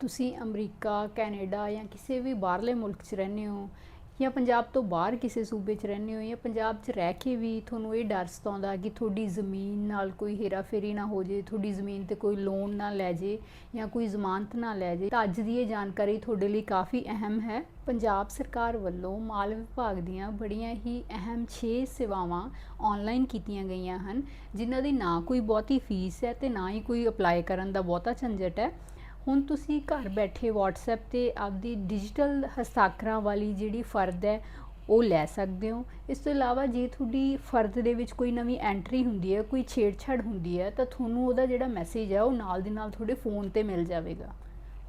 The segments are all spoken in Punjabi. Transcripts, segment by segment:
ਤੁਸੀਂ ਅਮਰੀਕਾ, ਕੈਨੇਡਾ ਜਾਂ ਕਿਸੇ ਵੀ ਬਾਹਰਲੇ ਮੁਲਕ 'ਚ ਰਹਿੰਦੇ ਹੋ ਜਾਂ ਪੰਜਾਬ ਤੋਂ ਬਾਹਰ ਕਿਸੇ ਸੂਬੇ 'ਚ ਰਹਿੰਦੇ ਹੋ ਜਾਂ ਪੰਜਾਬ 'ਚ ਰਹਿ ਕੇ ਵੀ ਤੁਹਾਨੂੰ ਇਹ ਡਰ ਸਤਾਉਂਦਾ ਕਿ ਤੁਹਾਡੀ ਜ਼ਮੀਨ ਨਾਲ ਕੋਈ ਹੇਰਾਫੇਰੀ ਨਾ ਹੋ ਜੇ, ਤੁਹਾਡੀ ਜ਼ਮੀਨ ਤੇ ਕੋਈ ਲੋਨ ਨਾ ਲੈ ਜੇ ਜਾਂ ਕੋਈ ਜ਼ਮਾਨਤ ਨਾ ਲੈ ਜੇ, ਤਾਂ ਅੱਜ ਦੀ ਇਹ ਜਾਣਕਾਰੀ ਤੁਹਾਡੇ ਲਈ ਕਾਫੀ ਅਹਿਮ ਹੈ। ਪੰਜਾਬ ਸਰਕਾਰ ਵੱਲੋਂ ਮਾਲ ਵਿਭਾਗ ਦੀਆਂ ਬੜੀਆਂ ਹੀ ਅਹਿਮ 6 ਸੇਵਾਵਾਂ ਆਨਲਾਈਨ ਕੀਤੀਆਂ ਗਈਆਂ ਹਨ, ਜਿਨ੍ਹਾਂ ਦੀ ਨਾ ਕੋਈ ਬਹੁਤੀ ਫੀਸ ਹੈ ਤੇ ਨਾ ਹੀ ਕੋਈ ਅਪਲਾਈ ਕਰਨ ਦਾ ਬਹੁਤਾ ਝੰਜਟ ਹੈ। ਹੁਣ ਤੁਸੀਂ ਘਰ ਬੈਠੇ WhatsApp ਤੇ ਆਪਦੀ ਡਿਜੀਟਲ ਹਸਤਾਖਰਾਂ ਵਾਲੀ ਜਿਹੜੀ ਫਰਦ ਹੈ, ਉਹ ਲੈ ਸਕਦੇ ਹੋ। ਇਸ ਤੋਂ ਇਲਾਵਾ ਜੇ ਤੁਹਾਡੀ ਫਰਦ ਦੇ ਵਿੱਚ ਕੋਈ ਨਵੀਂ ਐਂਟਰੀ ਹੁੰਦੀ ਹੈ, ਕੋਈ ਛੇੜਛਾੜ ਹੁੰਦੀ ਹੈ, ਤਾਂ ਤੁਹਾਨੂੰ ਉਹਦਾ ਜਿਹੜਾ ਮੈਸੇਜ ਹੈ, ਉਹ ਨਾਲ ਦੀ ਨਾਲ ਤੁਹਾਡੇ ਫੋਨ ਤੇ ਮਿਲ ਜਾਵੇਗਾ।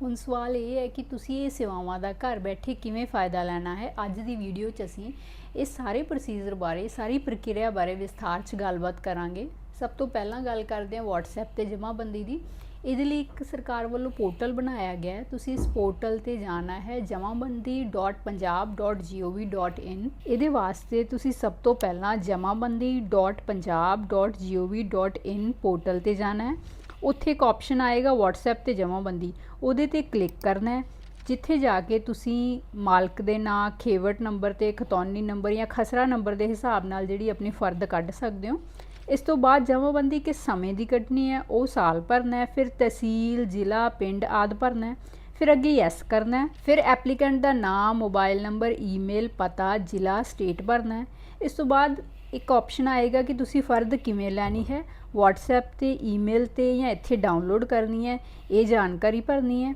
ਹੁਣ ਸਵਾਲ ਇਹ ਹੈ ਕਿ ਤੁਸੀਂ ਇਹ ਸੇਵਾਵਾਂ ਦਾ ਘਰ ਬੈਠੇ ਕਿਵੇਂ ਫਾਇਦਾ ਲੈਣਾ ਹੈ? ਅੱਜ ਦੀ ਵੀਡੀਓ 'ਚ ਅਸੀਂ ਇਹ ਸਾਰੇ ਪ੍ਰੋਸੀਜਰ ਬਾਰੇ, ਸਾਰੀ ਪ੍ਰਕਿਰਿਆ ਬਾਰੇ ਵਿਸਥਾਰ 'ਚ ਗੱਲਬਾਤ ਕਰਾਂਗੇ। ਸਭ ਤੋਂ ਪਹਿਲਾਂ ਗੱਲ ਕਰਦੇ ਹਾਂ WhatsApp ਤੇ ਜਮ੍ਹਾਂਬੰਦੀ ਦੀ। ਇਹਦੇ ਲਈ ਇੱਕ ਸਰਕਾਰ ਵੱਲੋਂ ਪੋਰਟਲ ਬਣਾਇਆ ਗਿਆ ਤੁਸੀਂ ਇਸ ਪੋਰਟਲ ਤੇ ਜਾਣਾ ਹੈ jamabandi.punjab.gov.in ਇਹਦੇ ਵਾਸਤੇ ਤੁਸੀਂ ਸਭ ਤੋਂ ਪਹਿਲਾਂ jamabandi.punjab.gov.in ਪੋਰਟਲ ਤੇ ਜਾਣਾ ਹੈ। ਉੱਥੇ ਇੱਕ ਆਪਸ਼ਨ ਆਏਗਾ WhatsApp ਤੇ ਜਮ੍ਹਾਂਬੰਦੀ ਉਹਦੇ ਤੇ ਕਲਿੱਕ ਕਰਨਾ ਹੈ। ਜਿੱਥੇ ਜਾ ਕੇ ਤੁਸੀਂ ਮਾਲਕ ਦੇ ਨਾਂ, ਖੇਵਟ ਨੰਬਰ ਤੇ ਖਤੌਨੀ ਨੰਬਰ ਜਾਂ ਖਸਰਾ ਨੰਬਰ ਦੇ ਹਿਸਾਬ ਨਾਲ ਜਿਹੜੀ ਆਪਣੀ ਫਰਦ ਕੱਢ ਸਕਦੇ ਹੋ। ਇਸ ਤੋਂ ਬਾਅਦ ਜਮ੍ਹਾਂਬੰਦੀ ਕਿਸ ਸਮੇਂ ਦੀ ਕੱਢਣੀ ਹੈ? ਉਹ ਸਾਲ ਭਰਨਾ ਹੈ, ਫਿਰ ਤਹਿਸੀਲ, ਜ਼ਿਲ੍ਹਾ, ਪਿੰਡ ਆਦਿ ਭਰਨਾ ਹੈ, ਫਿਰ ਅੱਗੇ ਯੈਸ ਕਰਨਾ ਹੈ, ਫਿਰ ਐਪਲੀਕੈਂਟ ਦਾ ਨਾਮ ਮੋਬਾਈਲ ਨੰਬਰ ਈਮੇਲ ਪਤਾ, ਜ਼ਿਲ੍ਹਾ ਸਟੇਟ ਭਰਨਾ ਹੈ। ਇਸ ਤੋਂ ਬਾਅਦ ਇੱਕ ਆਪਸ਼ਨ ਆਏਗਾ ਕਿ ਤੁਸੀਂ ਫਰਦ ਕਿਵੇਂ ਲੈਣੀ ਹੈ? WhatsApp ਤੇ ਈਮੇਲ ਤੇ ਜਾਂ ਇੱਥੇ ਡਾਊਨਲੋਡ ਕਰਨੀ ਹੈ? ਇਹ ਜਾਣਕਾਰੀ ਭਰਨੀ ਹੈ।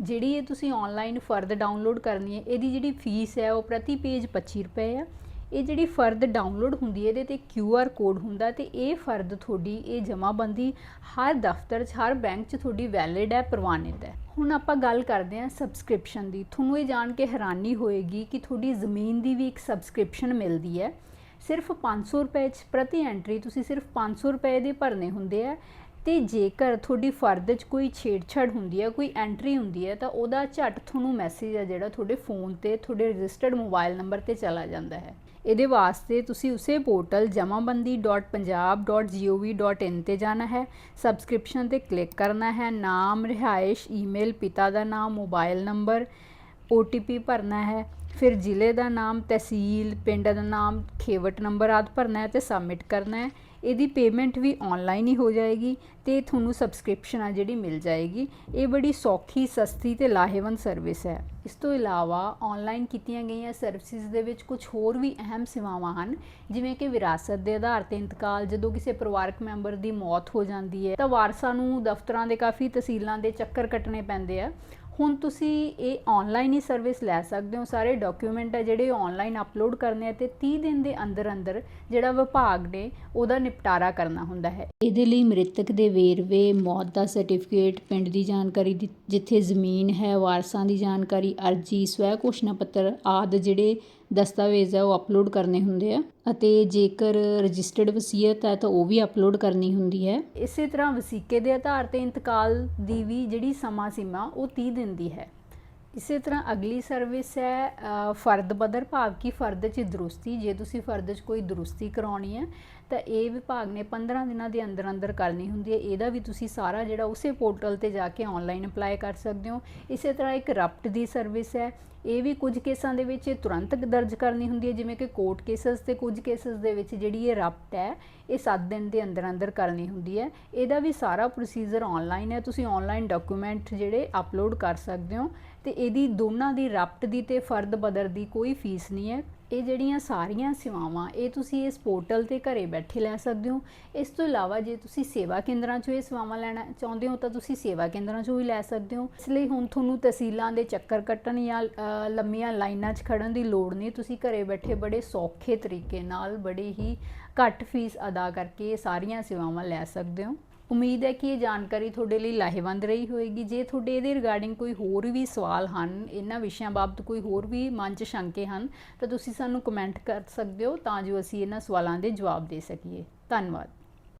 ਜਿਹੜੀ ਇਹ ਤੁਸੀਂ ਆਨਲਾਈਨ ਫਰਦ ਡਾਊਨਲੋਡ ਕਰਨੀ ਹੈ, ਇਹਦੀ ਜਿਹੜੀ ਫੀਸ ਹੈ, ਉਹ ਪ੍ਰਤੀ ਪੇਜ 25 ਰੁਪਏ ਆ। ਇਹ ਜਿਹੜੀ ਫਰਦ ਡਾਊਨਲੋਡ ਹੁੰਦੀ ਹੈ, ਇਹਦੇ ਤੇ ਕਿਊ ਆਰ ਕੋਡ ਹੁੰਦਾ ਤੇ ਇਹ ਫਰਦ ਤੁਹਾਡੀ ਇਹ ਜਮ੍ਹਾਂਬੰਦੀ ਹਰ ਦਫ਼ਤਰ 'ਚ, ਹਰ ਬੈਂਕ 'ਚ ਤੁਹਾਡੀ ਵੈਲਿਡ ਹੈ, ਪ੍ਰਵਾਨਿਤ ਹੈ। ਹੁਣ ਆਪਾਂ ਗੱਲ ਕਰਦੇ ਹਾਂ ਸਬਸਕ੍ਰਿਪਸ਼ਨ ਦੀ। ਤੁਹਾਨੂੰ ਇਹ ਜਾਣ ਕੇ ਹੈਰਾਨੀ ਹੋਏਗੀ ਕਿ ਤੁਹਾਡੀ ਜ਼ਮੀਨ ਦੀ ਵੀ ਇੱਕ ਸਬਸਕ੍ਰਿਪਸ਼ਨ ਮਿਲਦੀ ਹੈ। ਸਿਰਫ 500 ਰੁਪਏ 'ਚ ਪ੍ਰਤੀ ਐਂਟਰੀ ਤੁਸੀਂ ਸਿਰਫ 500 ਰੁਪਏ ਦੇ ਭਰਨੇ ਹੁੰਦੇ ਆ। ਤੇ ਜੇਕਰ ਤੁਹਾਡੀ ਫਰਦ 'ਚ ਕੋਈ ਛੇੜਛਾੜ ਹੁੰਦੀ ਹੈ ਕੋਈ ਐਂਟਰੀ ਹੁੰਦੀ ਹੈ ਤਾਂ ਉਹਦਾ ਝਟ ਤੁਹਾਨੂੰ ਮੈਸੇਜ ਆ ਜਿਹੜਾ ਤੁਹਾਡੇ ਫੋਨ ਤੇ, ਤੁਹਾਡੇ ਰਜਿਸਟਰਡ ਮੋਬਾਈਲ ਨੰਬਰ ਤੇ ਚਲਾ ਜਾਂਦਾ ਹੈ। ਇਹਦੇ ਵਾਸਤੇ ਤੁਸੀਂ ਉਸੇ ਪੋਰਟਲ jamabandi.punjab.gov.in ਤੇ ਜਾਣਾ ਹੈ। ਸਬਸਕ੍ਰਿਪਸ਼ਨ ਤੇ ਕਲਿੱਕ ਕਰਨਾ ਹੈ। ਨਾਮ, ਰਿਹਾਇਸ਼ ਈਮੇਲ ਪਿਤਾ ਦਾ ਨਾਮ ਮੋਬਾਈਲ ਨੰਬਰ OTP ਭਰਨਾ ਹੈ। ਫਿਰ ਜ਼ਿਲ੍ਹੇ ਦਾ ਨਾਮ ਤਹਿਸੀਲ, ਪਿੰਡ ਦਾ ਨਾਮ ਖੇਵਟ ਨੰਬਰ ਆਦਿ ਭਰਨਾ ਹੈ ਤੇ ਸਬਮਿਟ ਕਰਨਾ ਹੈ। ਇਹਦੀ ਪੇਮੈਂਟ ਵੀ ਔਨਲਾਈਨ ਹੀ ਹੋ ਜਾਏਗੀ ਤੇ ਤੁਹਾਨੂੰ ਸਬਸਕ੍ਰਿਪਸ਼ਨ ਆ ਜਿਹੜੀ ਮਿਲ ਜਾਏਗੀ। ਇਹ ਬੜੀ ਸੌਖੀ, ਸਸਤੀ ਤੇ ਲਾਹੇਵੰਦ ਸਰਵਿਸ ਹੈ। ਇਸ ਤੋਂ ਇਲਾਵਾ ਔਨਲਾਈਨ ਕੀਤੀਆਂ ਗਈਆਂ ਸਰਵਿਸਿਜ਼ ਦੇ ਵਿੱਚ ਕੁਝ ਹੋਰ ਵੀ ਅਹਿਮ ਸੇਵਾਵਾਂ ਹਨ, ਜਿਵੇਂ ਕਿ ਵਿਰਾਸਤ ਦੇ ਆਧਾਰ ਤੇ ਇੰਤਕਾਲ, ਜਦੋਂ ਕਿਸੇ ਪਰਿਵਾਰਕ ਮੈਂਬਰ ਦੀ ਮੌਤ ਹੋ ਜਾਂਦੀ ਹੈ ਤਾਂ ਵਾਰਸਾਂ ਨੂੰ ਦਫ਼ਤਰਾਂ ਦੇ ਕਾਫੀ ਤਹਿਸੀਲਾਂ ਦੇ ਚੱਕਰ ਕੱਟਣੇ ਪੈਂਦੇ ਆ। ਹੁਣ ਤੁਸੀਂ ਇਹ ਆਨਲਾਈਨ ਹੀ ਸਰਵਿਸ ਲੈ ਸਕਦੇ ਹੋ। ਸਾਰੇ ਡਾਕੂਮੈਂਟ ਆ ਜਿਹੜੇ ਆਨਲਾਈਨ ਅਪਲੋਡ ਕਰਨੇ ਆ ਤੇ 30 ਦਿਨ ਦੇ ਅੰਦਰ ਅੰਦਰ ਜਿਹੜਾ ਵਿਭਾਗ ਨੇ ਉਹਦਾ ਨਿਪਟਾਰਾ ਕਰਨਾ ਹੁੰਦਾ ਹੈ। ਇਹਦੇ ਲਈ ਮ੍ਰਿਤਕ ਦੇ ਵੇਰਵੇ, ਮੌਤ ਦਾ ਸਰਟੀਫਿਕੇਟ ਪਿੰਡ ਦੀ ਜਾਣਕਾਰੀ ਦੀ- ਜਿੱਥੇ ਜ਼ਮੀਨ ਹੈ, ਵਾਰਸਾਂ ਦੀ ਜਾਣਕਾਰੀ, ਅਰਜੀ, ਸਵੈ ਘੋਸ਼ਣਾ ਪੱਤਰ ਆਦਿ ਜਿਹੜੇ ਦਸਤਾਵੇਜ਼ ਹੈ ਉਹ ਅਪਲੋਡ ਕਰਨੇ ਹੁੰਦੇ ਆ ਅਤੇ ਜੇਕਰ ਰਜਿਸਟਰਡ ਵਸੀਅਤ ਹੈ ਤਾਂ ਉਹ ਵੀ ਅਪਲੋਡ ਕਰਨੀ ਹੁੰਦੀ ਹੈ। ਇਸੇ ਤਰ੍ਹਾਂ ਵਸੀਕੇ ਦੇ ਆਧਾਰ ਤੇ ਇੰਤਕਾਲ ਦੀ ਵੀ ਜਿਹੜੀ ਸਮਾਂ ਸੀਮਾ, ਉਹ 30 ਦਿਨ ਦੀ ਹੈ। ਇਸੇ ਤਰ੍ਹਾਂ ਅਗਲੀ ਸਰਵਿਸ ਹੈ ਫਰਦ ਬਦਰ ਭਾਵ ਕਿ ਫਰਦ 'ਚ ਦਰੁਸਤੀ। ਜੇ ਤੁਸੀਂ ਫਰਦ 'ਚ ਕੋਈ ਦਰੁਸਤੀ ਕਰਾਉਣੀ ਹੈ ਤਾਂ ਇਹ ਵਿਭਾਗ ਨੇ 15 ਦਿਨਾਂ ਦੇ ਅੰਦਰ ਅੰਦਰ ਕਰਨੀ ਹੁੰਦੀ ਹੈ। ਇਹਦਾ ਵੀ ਤੁਸੀਂ ਸਾਰਾ ਜਿਹੜਾ ਉਸੇ ਪੋਰਟਲ ਤੇ ਜਾ ਕੇ ਆਨਲਾਈਨ ਅਪਲਾਈ ਕਰ ਸਕਦੇ ਹੋ। ਇਸੇ ਤਰ੍ਹਾਂ ਇੱਕ ਰਪਟ ਦੀ ਸਰਵਿਸ ਹੈ। ਇਹ ਵੀ ਕੁਝ ਕੇਸਾਂ ਦੇ ਵਿੱਚ ਇਹ ਤੁਰੰਤ ਦਰਜ ਕਰਨੀ ਹੁੰਦੀ ਹੈ। ਜਿਵੇਂ ਕਿ ਕੋਰਟ ਕੇਸਸ ਤੇ ਕੁਝ ਕੇਸਸ ਦੇ ਵਿੱਚ ਜਿਹੜੀ ਇਹ ਰਪਟ ਹੈ, ਇਹ 7 ਦਿਨ ਦੇ ਅੰਦਰ ਅੰਦਰ ਕਰਨੀ ਹੁੰਦੀ ਹੈ। ਇਹਦਾ ਵੀ ਸਾਰਾ ਪ੍ਰੋਸੀਜਰ ਆਨਲਾਈਨ ਹੈ। ਤੁਸੀਂ ਆਨਲਾਈਨ ਡਾਕੂਮੈਂਟ ਜਿਹੜੇ ਅਪਲੋਡ ਕਰ ਸਕਦੇ ਹੋ। ਤੇ ਇਹਦੀ ਦੋਨਾਂ ਦੀ ਰਪਟ ਦੀ ਤੇ ਫਰਦ ਬਦਰ ਦੀ ਕੋਈ ਫੀਸ ਨਹੀਂ ਹੈ। ਇਹ ਜਿਹੜੀਆਂ ਸਾਰੀਆਂ ਸੇਵਾਵਾਂ, ਇਹ ਤੁਸੀਂ ਇਸ ਪੋਰਟਲ ਤੇ ਘਰੇ ਬੈਠੇ ਲੈ ਸਕਦੇ ਹੋ। ਇਸ ਤੋਂ ਇਲਾਵਾ ਜੇ ਤੁਸੀਂ ਸੇਵਾ ਕੇਂਦਰਾਂ 'ਚੋਂ ਇਹ ਸੇਵਾਵਾਂ ਲੈਣਾ ਚਾਹੁੰਦੇ ਹੋ ਤਾਂ ਤੁਸੀਂ ਸੇਵਾ ਕੇਂਦਰਾਂ 'ਚੋਂ ਵੀ ਲੈ ਸਕਦੇ ਹੋ। ਇਸ ਲਈ ਹੁਣ ਤੁਹਾਨੂੰ ਤਹਿਸੀਲਾਂ ਦੇ ਚੱਕਰ ਕੱਟਣ ਜਾਂ ਲੰਮੀਆਂ ਲਾਈਨਾਂ 'ਚ ਖੜਨ ਦੀ ਲੋੜ ਨਹੀਂ। ਤੁਸੀਂ ਘਰੇ ਬੈਠੇ ਬੜੇ ਸੌਖੇ ਤਰੀਕੇ ਨਾਲ ਬੜੇ ਹੀ ਘੱਟ ਫੀਸ ਅਦਾ ਕਰਕੇ ਇਹ ਸਾਰੀਆਂ ਸੇਵਾਵਾਂ ਲੈ ਸਕਦੇ ਹੋ। ਉਮੀਦ ਹੈ ਕਿ ਇਹ ਜਾਣਕਾਰੀ ਤੁਹਾਡੇ ਲਈ ਲਾਹੇਵੰਦ ਰਹੀ ਹੋਵੇਗੀ ਜੇ ਤੁਹਾਡੇ ਇਹਦੇ ਰਿਗਾਰਡਿੰਗ ਕੋਈ ਹੋਰ ਵੀ ਸਵਾਲ ਹਨ, ਇਹਨਾਂ ਵਿਸ਼ਿਆਂ ਬਾਬਤ ਕੋਈ ਹੋਰ ਵੀ ਮਨ 'ਚ ਸ਼ੰਕੇ ਹਨ, ਤਾਂ ਤੁਸੀਂ ਸਾਨੂੰ ਕਮੈਂਟ ਕਰ ਸਕਦੇ ਹੋ ਤਾਂ ਜੋ ਅਸੀਂ ਇਹਨਾਂ ਸਵਾਲਾਂ ਦੇ ਜਵਾਬ ਦੇ ਸਕੀਏ। ਧੰਨਵਾਦ।